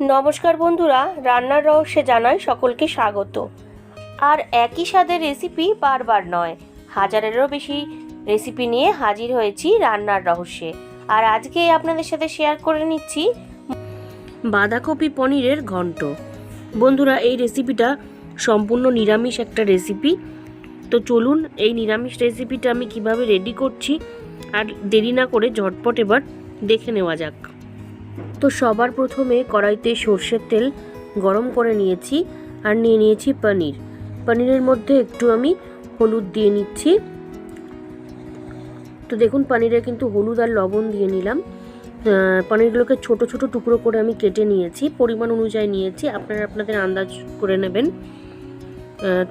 নমস্কার বন্ধুরা, রান্নার রহস্যে জানাই সকলকে স্বাগত। আর একই স্বাদের রেসিপি বারবার নয়, হাজারেরও বেশি রেসিপি নিয়ে হাজির হয়েছি রান্নার রহস্যে। আর আজকে আপনাদের সাথে শেয়ার করে নিচ্ছি বাঁধাকপি পনিরের ঘন্ট। বন্ধুরা, এই রেসিপিটা সম্পূর্ণ নিরামিষ একটা রেসিপি তো চলুন, এই নিরামিষ রেসিপিটা আমি কীভাবে রেডি করছি, আর দেরি না করে ঝটপট এবার দেখে নেওয়া যাক। তো সবার প্রথমে কড়াইতে সর্ষের তেল গরম করে নিয়েছি আর নিয়ে নিয়েছি পনির। পনিরের মধ্যে একটু আমি হলুদ দিয়ে নিচ্ছি। তো দেখুন, পনিরে কিন্তু হলুদ আর লবণ দিয়ে নিলাম। পনিরগুলোকে ছোট ছোট টুকরো করে আমি কেটে নিয়েছি। পরিমাণ অনুযায়ী নিয়েছি। আপনারা আপনাদের আন্দাজ করে নেবেন।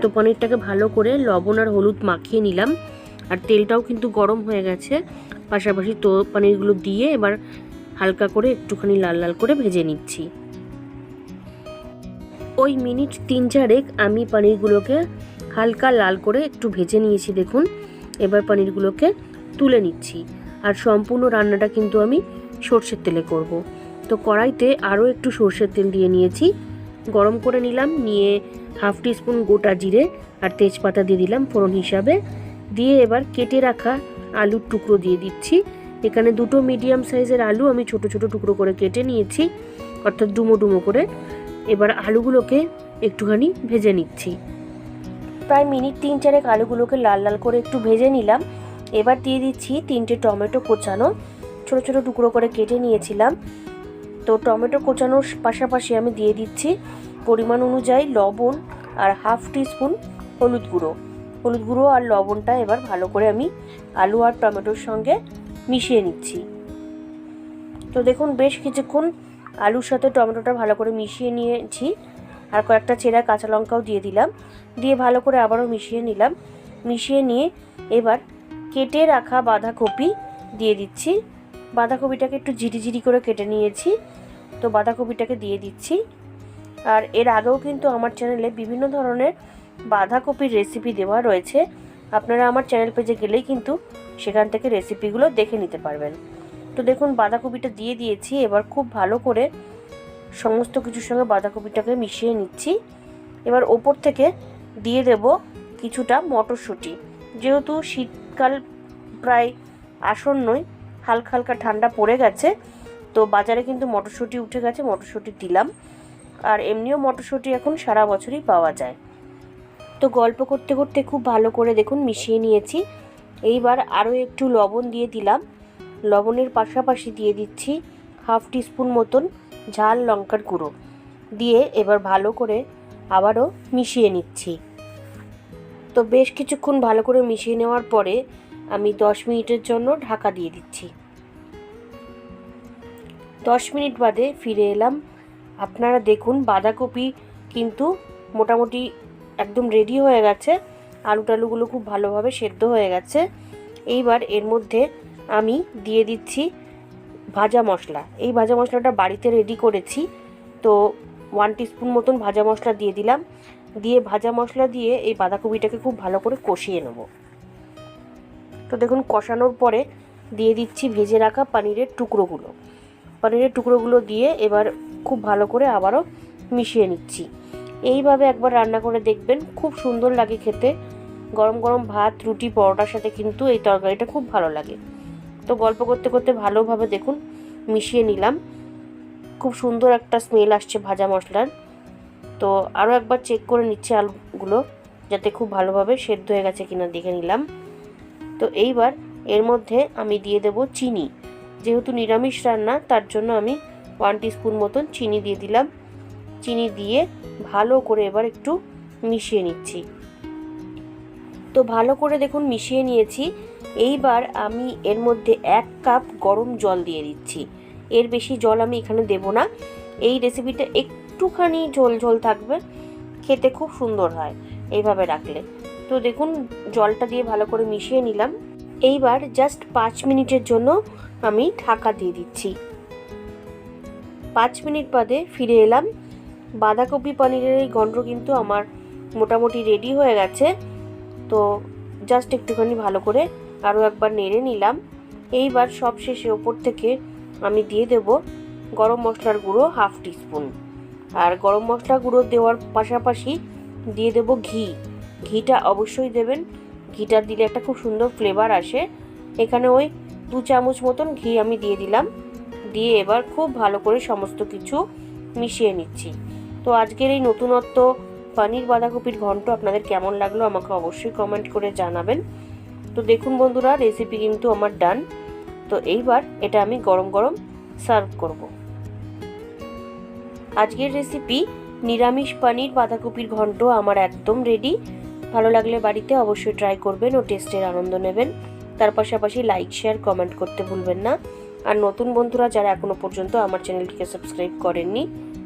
তো পনিরটাকে ভালো করে লবণ আর হলুদ মাখিয়ে নিলাম। আর তেলটাও কিন্তু গরম হয়ে গেছে। পাশাপাশি তো পনিরগুলো দিয়ে এবার হালকা করে একটুখানি লাল লাল করে ভেজে নিচ্ছি। ওই মিনিট তিন চারেক আমি পনিরগুলোকে হালকা লাল করে একটু ভেজে নিয়েছি দেখুন। এবার পনিরগুলোকে তুলে নিচ্ছি। আর সম্পূর্ণ রান্নাটা কিন্তু আমি সর্ষের তেলে করব। তো কড়াইতে আরও একটু সর্ষের তেল দিয়ে নিয়েছি। গরম করে নিলাম, নিয়ে হাফ টিস্পুন গোটা জিরে আর তেজপাতা দিয়ে দিলাম ফোড়ন হিসাবে। দিয়ে এবার কেটে রাখা আলুর টুকরো দিয়ে দিচ্ছি। এখানে দুটো মিডিয়াম সাইজের আলু আমি ছোট ছোট টুকরো করে কেটে নিয়েছি, অর্থাৎ ডুমো ডুমো করে। এবার আলুগুলোকে একটুখানি ভেজে নিচ্ছি। প্রায় মিনিট তিন চারেক আলুগুলোকে লাল লাল করে একটু ভেজে নিলাম। এবার দিয়ে দিচ্ছি তিনটে টমেটো কোচানো। ছোট ছোট টুকরো করে কেটে নিয়েছিলাম। তো টমেটো কোচানোর পাশাপাশি আমি দিয়ে দিচ্ছি পরিমাণ অনুযায়ী লবণ আর হাফ টিস্পুন হলুদ গুঁড়ো। হলুদ গুঁড়ো আর লবণটা এবার ভালো করে আমি আলু আর টমেটোর সঙ্গে মিশিয়ে নিচ্ছি। তো দেখুন, বেশ কিছুক্ষণ আলুর সাথে টমেটোটা ভালো করে মিশিয়ে নিয়েছি আর কয়েকটা চেরা কাঁচা লঙ্কাও দিয়ে দিলাম। দিয়ে ভালো করে আবারও মিশিয়ে নিলাম। মিশিয়ে নিয়ে এবার কেটে রাখা বাঁধাকপি দিয়ে দিচ্ছি। বাঁধাকপিটাকে একটু জিরি করে কেটে নিয়েছি। তো বাঁধাকপিটাকে দিয়ে দিচ্ছি। আর এর আগেও কিন্তু আমার চ্যানেলে বিভিন্ন ধরনের বাঁধাকপির রেসিপি দেওয়া রয়েছে। আপনারা আমার চ্যানেল পেজে গেলেই কিন্তু সেখান থেকে রেসিপিগুলো দেখে নিতে পারবেন। তো দেখুন, বাঁধাকপিটা দিয়ে দিয়েছি। এবার খুব ভালো করে সমস্ত কিছুর সঙ্গে বাঁধাকপিটাকে মিশিয়ে নিচ্ছি। এবার ওপর থেকে দিয়ে দেব কিছুটা মটরশুঁটি। যেহেতু শীতকাল প্রায় আসন্নই হালকা হালকা ঠান্ডা পড়ে গেছে, তো বাজারে কিন্তু মটরশুঁটি উঠে গেছে, মটরশুঁটি দিলাম। আর এমনিও মটরশুঁটি এখন সারা বছরই পাওয়া যায়। তো গল্প করতে করতে খুব ভালো করে দেখুন মিশিয়ে নিয়েছি। এইবার আরও একটু লবণ দিয়ে দিলাম। লবণের পাশাপাশি দিয়ে দিচ্ছি হাফ টিস্পুন মতন ঝাল লঙ্কার গুঁড়ো। দিয়ে এবার ভালো করে আবারও মিশিয়ে নিচ্ছি। তো বেশ কিছুক্ষণ ভালো করে মিশিয়ে নেওয়ার পরে আমি দশ মিনিটের জন্য ঢাকা দিয়ে দিচ্ছি। দশ মিনিট বাদে ফিরে এলাম। আপনারা দেখুন বাঁধাকপি কিন্তু মোটামুটি একদম রেডি হয়ে গেছে। আলু টালুগুলো খুব ভালোভাবে সেদ্ধ হয়ে গেছে। এইবার এর মধ্যে আমি দিয়ে দিচ্ছি ভাজা মশলা। এই ভাজা মশলাটা বাড়িতে রেডি করেছি। তো ওয়ান টিস্পুন মতন ভাজা মশলা দিয়ে দিলাম। দিয়ে ভাজা মশলা দিয়ে এই বাঁধাকপিটাকে খুব ভালো করে কষিয়ে নেব। তো দেখুন, কষানোর পরে দিয়ে দিচ্ছি ভেজে রাখা পনিরের টুকরোগুলো। পনিরের টুকরোগুলো দিয়ে এবার খুব ভালো করে আবারও মিশিয়ে নিচ্ছি। এইভাবে একবার রান্না করে দেখবেন, খুব সুন্দর লাগে খেতে। গরম গরম ভাত, রুটি, পরোটার সাথে কিন্তু এই তরকারিটা খুব ভালো লাগে। তো গল্প করতে করতে ভালোভাবে দেখুন, মিশিয়ে নিলাম। খুব সুন্দর একটা স্মেল আসছে ভাজা মশলার। তো আরও একবার চেক করে নিচ্ছে আলুগুলো, যাতে খুব ভালোভাবে সেদ্ধ হয়ে গেছে কিনা দেখে নিলাম। তো এইবার এর মধ্যে আমি দিয়ে দেব চিনি। যেহেতু নিরামিষ রান্না, তার জন্য আমি ওয়ান টিস্পুন মতন চিনি দিয়ে দিলাম। চিনি দিয়ে ভালো করে এবার একটু মিশিয়ে নিচ্ছি। তো ভালো করে দেখুন মিশিয়ে নিয়েছি। এইবার আমি এর মধ্যে এক কাপ গরম জল দিয়ে দিচ্ছি। এর বেশি জল আমি এখানে দেব না। এই রেসিপিটা একটুখানি ঝোল ঝোল থাকবে, খেতে খুব সুন্দর হয় এইভাবে রাখলে। তো দেখুন জলটা দিয়ে ভালো করে মিশিয়ে নিলাম। এইবার জাস্ট পাঁচ মিনিটের জন্য আমি ঢাকা দিয়ে দিচ্ছি। পাঁচ মিনিট বাদে ফিরে এলাম। বাঁধাকপি পনিরের এই গন্ড কিন্তু আমার মোটামুটি রেডি হয়ে গেছে। তো জাস্ট একটুখানি ভালো করে আরও একবার নেড়ে নিলাম। এইবার সব শেষে ওপর থেকে আমি দিয়ে দেব গরম মশলার গুঁড়ো হাফ টিস্পুন আর গরম মশলা গুঁড়ো দেওয়ার পাশাপাশি দিয়ে দেব ঘি। ঘিটা অবশ্যই দেবেন। ঘিটা দিলে একটা খুব সুন্দর ফ্লেভার আসে। এখানে ওই দু চামচ মতন ঘি আমি দিয়ে দিলাম। দিয়ে এবার খুব ভালো করে সমস্ত কিছু মিশিয়ে নিচ্ছি। তো আজকের এই নতুনত্ব পনির বাঁধাকপির ঘন্ট আপনাদের কেমন লাগল আমাকে অবশ্যই কমেন্ট করে জানাবেন। তো দেখুন বন্ধুরা রেসিপি কিন্তু আমার ডান তো এইবার এটা আমি গরম গরম সার্ভ করব। আজকের রেসিপি নিরামিষ পানির বাঁধাকপির ঘন্ট আমার একদম রেডি ভালো লাগলে বাড়িতে অবশ্যই ট্রাই করবেন ও টেস্টের আনন্দ নেবেন। তার পাশাপাশি লাইক শেয়ার কমেন্ট করতে ভুলবেন না। আর নতুন বন্ধুরা যারা এখনও পর্যন্ত আমার চ্যানেলটিকে সাবস্ক্রাইব করেননি